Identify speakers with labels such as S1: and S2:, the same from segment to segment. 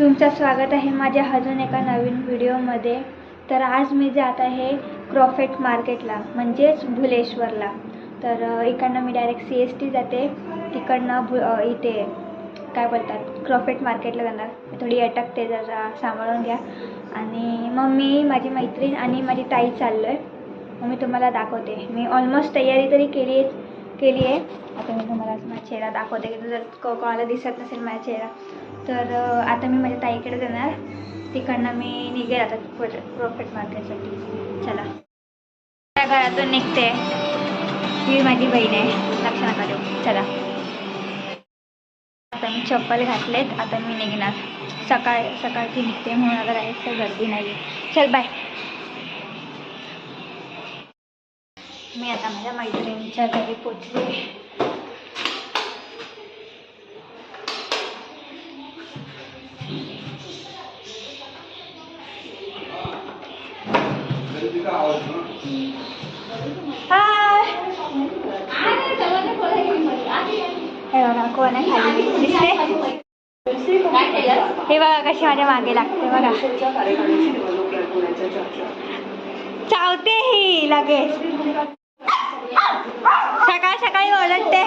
S1: तुमचं स्वागत आहे माझ्या अजून एका नवीन व्हिडिओमध्ये. तर आज मी जात आहे क्रॉफेट मार्केटला म्हणजेच भुलेश्वरला. तर इकडनं मी डायरेक्ट सी एस टी जाते. तिकडनं भु इथे काय बोलतात क्रॉफेट मार्केटला जाणार. थोडी अटकते जरा सांभाळून घ्या. आणि मग मी माझी मैत्रीण आणि माझी ताई चाललो आहे मग मी तुम्हाला दाखवते. मी ऑलमोस्ट तयारी तरी केली केली आहे. आता मी तुम्हाला माझा चेहरा दाखवते. की जर को- कोणाला दिसत नसेल माझा चेहरा तर आता मी माझ्या ताईकडे जाणार. तिकडनं मी निघेल आता प्रॉफिट मार्केटसाठी चला. त्या घरातून निघते. ही माझी बहीण आहे. लक्ष नका देऊ. चला. आता मी चप्पल घातलेत. आता मी निघणार. सकाळ सकाळची निघते म्हणून आता तर गर्दी नाही चल बाय मी आता माझ्या मैत्रिणीच्या घरी पोचले. हे ना खाली दिसते हे बघा कशी माझ्या मागे लागते बघा. चावते ही लगेच. सकाळ सकाळी ओरडते.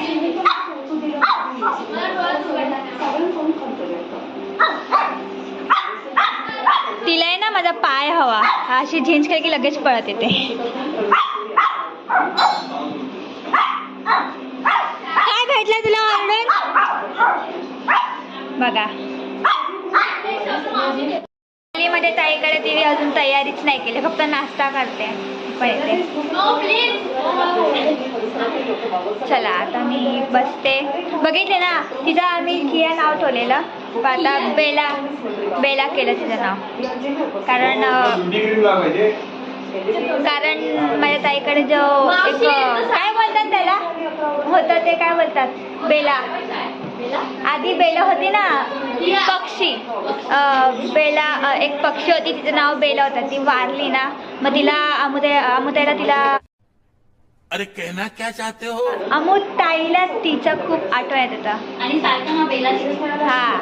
S1: तिला आहे ना माझा पाय हवा. अशी झिंज केली की लगेच पळत येते काय भेटलं तुला ऑर्डर बघा. माझ्या ताईकडे तिने अजून तयारीच नाही केली फक्त नाश्ता करते. पण चला आता मी बसते. बघितले ना तिचं आम्ही किया नाव ठेवलेलं. पण आता बेला बेला केलं तिचं नाव. कारण कारण माझ्या ताईकडे जो एक काय बोलतात त्याला? होतं ते काय बोलतात? बेला. आधी बेला होती ना पक्षी. बेला एक पक्षी होती तिचं नाव बेला होतं. ती वारली ना मग तिला अमुदय अमुदयला तिला
S2: अरे कहना क्या चाहते हो?
S1: अमू ताईला तिचं खूप आठवण येत होतं
S3: आणि सारखं ना बेला
S1: हा.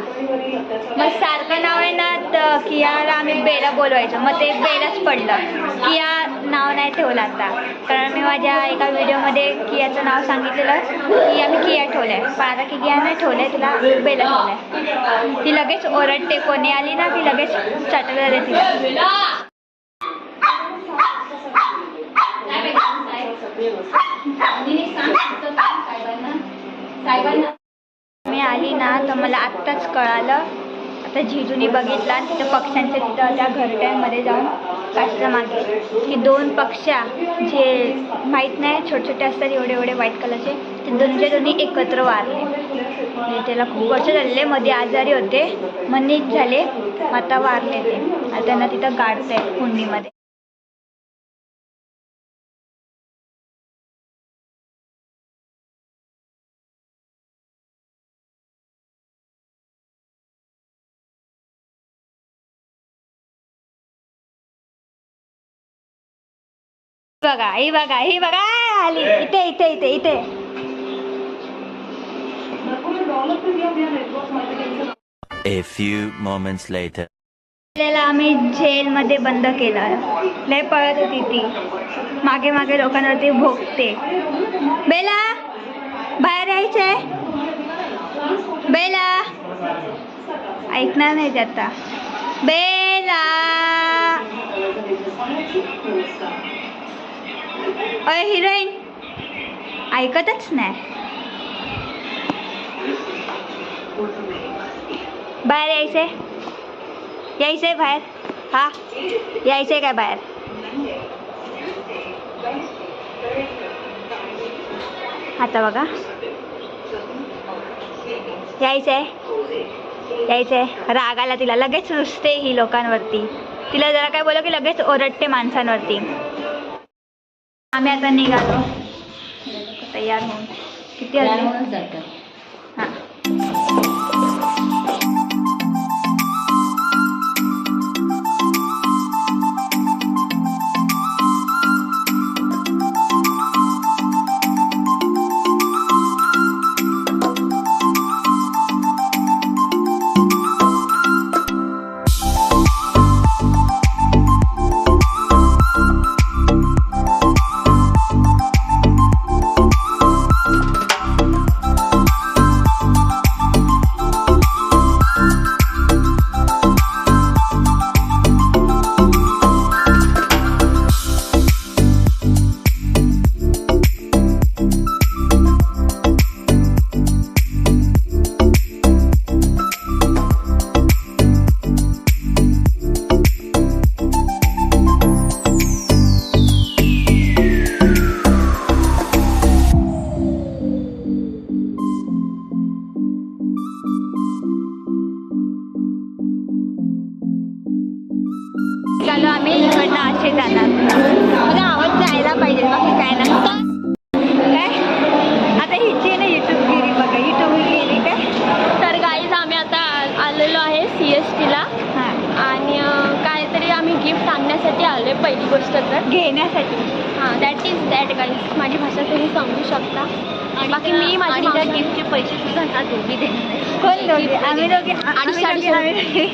S1: मग सारखं नाव आहे ना तर कियाला आम्ही बेला बोलवायचो. मग ते बेलाच पडलं. किया नाव नाही ठेवलं आता. कारण मी माझ्या एका व्हिडिओमध्ये कियाचं नाव सांगितलेलं. की आम्ही किया ठेवलंय. पण आता की किया नाही ठेवलंय तिला बेला ठेवलंय. ती लगेच ओरडते. कोणी आली ना ती लगेच देते तिला
S3: काय भेटलं साहेब आणि सांग तुझं काम साहेबांना साहेबांना
S1: मी आली ना तर मला आत्ताच कळालं. आता झिजूनी बघितला तिथं पक्ष्यांच्या तिथं त्या घरट्यांमध्ये जाऊन काचच्या मागे. की दोन पक्ष्या जे माहीत नाही छोटे छोटे असतात एवढे एवढे व्हाईट कलरचे ते दोनचे दोन्ही एकत्र वारले. त्याला खूप वर्ष झालेले मध्ये आजारी होते. मग नीट झाले मग आता वारले ते. त्यांना तिथं गाडत आहे कुंडीमध्ये. बघा ही बघा ही बघा आली. इथे इथे इथे इथे.
S4: A few moments later.
S1: आम्ही जेलमध्ये बंद केलं. लय पळत होती ती. मागे मागे लोकांवरती भोगते बेला बाहेर यायचंय बेला. ऐकणार नाही ते आता. बेला. अय हिरोईन. ऐकतच नाही. बाहेर यायचंय. यायचंय बाहेर. हा यायचंय काय बाहेर? आता बघा. यायचंय. यायचंय. राग आला तिला. लगेच रुसते ही लोकांवरती. तिला जरा काय बोललं की लगेच ओरडते माणसांवरती. आम्ही आता निघालो. तयार होऊन. किती वाजले?
S3: म्हणून जातात
S5: गोष्ट तर
S1: घेण्यासाठी.
S5: हां दॅट इज दॅट गाईज माझी भाषा तुम्ही समजू शकता. बाकी मी माझी
S3: त्या गिफ्टचे पैसे सुद्धा ना दोघी देणार
S1: दोघे. आम्ही दोघे
S5: आणि साडी.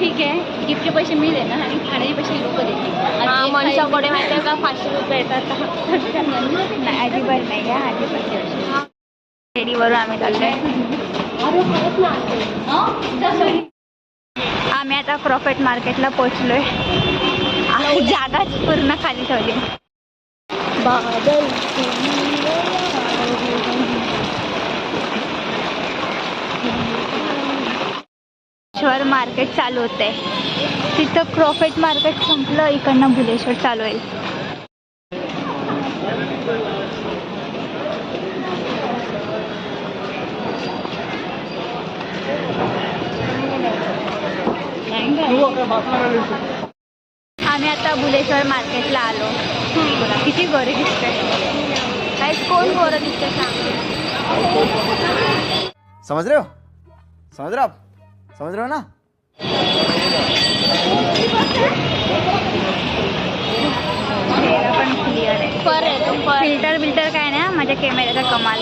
S3: ठीक आहे. गिफ्टचे पैसे मी देणार आणि खाण्याचे पैसे लोक देतील.
S5: हां मनीषाकडे माहिती आहे का? पाचशे रुपये येतात.
S1: नाही अजिबात नाही. का अजिबात. फेरीवरून आम्ही चाललोय. आम्ही आता प्रॉफिट मार्केटला पोहोचलोय. जागाच पूर्ण खाली ठेवली.
S5: बादल
S1: भुलेश्वर मार्केट चालू होते तिथं प्रॉफिट मार्केट संपलं इकडनं भुलेश्वर चालू आहे आम्ही आता भुलेश्वर मार्केटला आलो. बघा, किती गोरे दिसतंय
S5: काय कोण गोरं दिसते सांग.
S6: समझ रहे हो समझ रहे हो आप समझ रहे हो ना
S1: पण क्लिअर आहे.
S5: पर येतो पर.
S1: फिल्टर बिल्टर काय नाही हा, माझ्या कॅमेऱ्याचा कमाल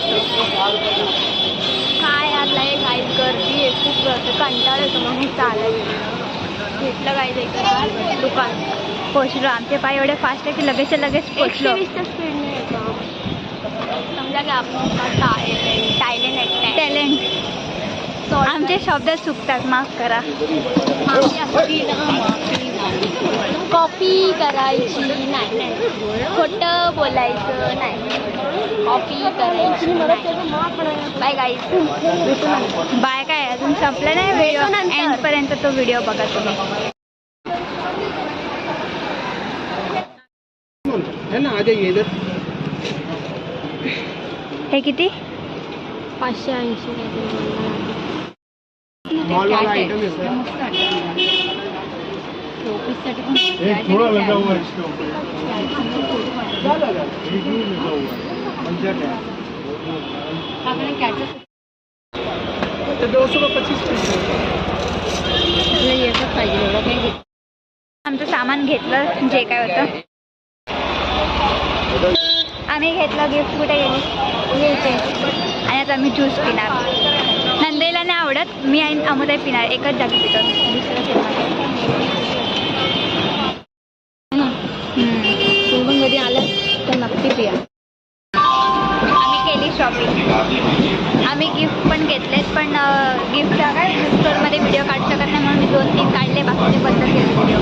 S5: काय यातला एक गाईड गर्दी आहे खूप गर्दी कंटाळ येतो मग मी चालायचं गाईड एक दुकान
S1: पोचलो आमचे पाय एवढे फास्ट आहे की लगेच लगेच पोचलो
S5: स्पीडने येतो. समजा की आपण
S1: टॅलेंट आमचे शब्द चुकतात. माफ करा.
S5: कॉपी करायची नाही. नाही. खोटं बोलायचं नाही. कॉपी करायची बाय गाईज
S1: बाय काय अजून संपलं नाही व्हिडिओ
S5: भेटू नंतर.
S1: एंड पर्यंत तो व्हिडिओ बघा तुम्ही.
S7: है
S1: हे किती?
S5: पाचशे ऐंशी
S7: थोड़ा लगा हुआ इसके ऊपर
S1: आमचं सामान घेतलं जे काय होतं. आम्ही घेतलं गिफ्ट कुठे गेली घ्यायचे आणि आता आम्ही ज्यूस पिणार. नंदेला नाही आवडत मी आणि अमोदय पिणार एकच जागी पितो दुसरं
S3: कधी आलं तर नक्की पिया.
S1: आम्ही गिफ्ट पण घेतलेत पण गिफ्ट काय स्टोरमध्ये व्हिडिओ काढू शकत नाही म्हणून मी दोन तीन काढले बाकीचे बंद केले व्हिडिओ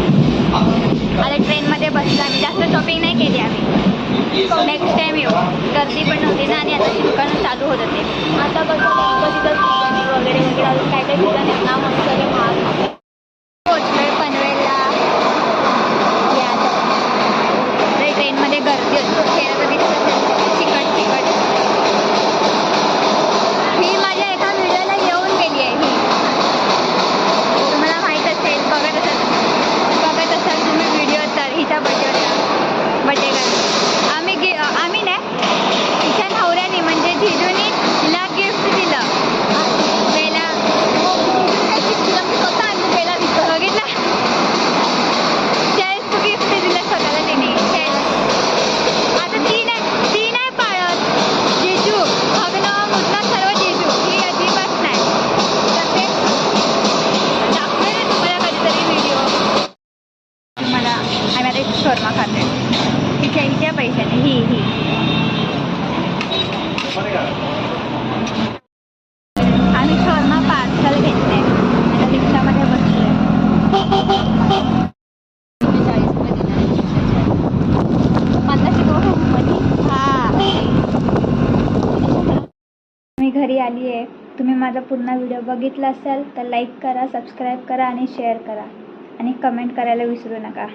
S1: आता ट्रेनमध्ये बसलो आम्ही. जास्त शॉपिंग नाही केली आम्ही. नेक्स्ट टाइम येऊ. गर्दी पण होती ना आणि आता दुकानं चालू होत होते.
S5: आता कसं गणपतीचं वगैरे वगैरे अजून काय काय ठिकाणी ना मग सगळे महाग.
S1: पोचलोय घरी आली आहे. तुम्ही माझा पूर्ण व्हिडिओ बघितला असाल तर लाईक करा सबस्क्राईब करा आणि शेअर करा. आणि कमेंट करायला विसरू नका.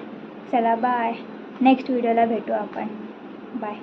S1: चला बाय नेक्स्ट व्हिडिओला भेटू आपण. बाय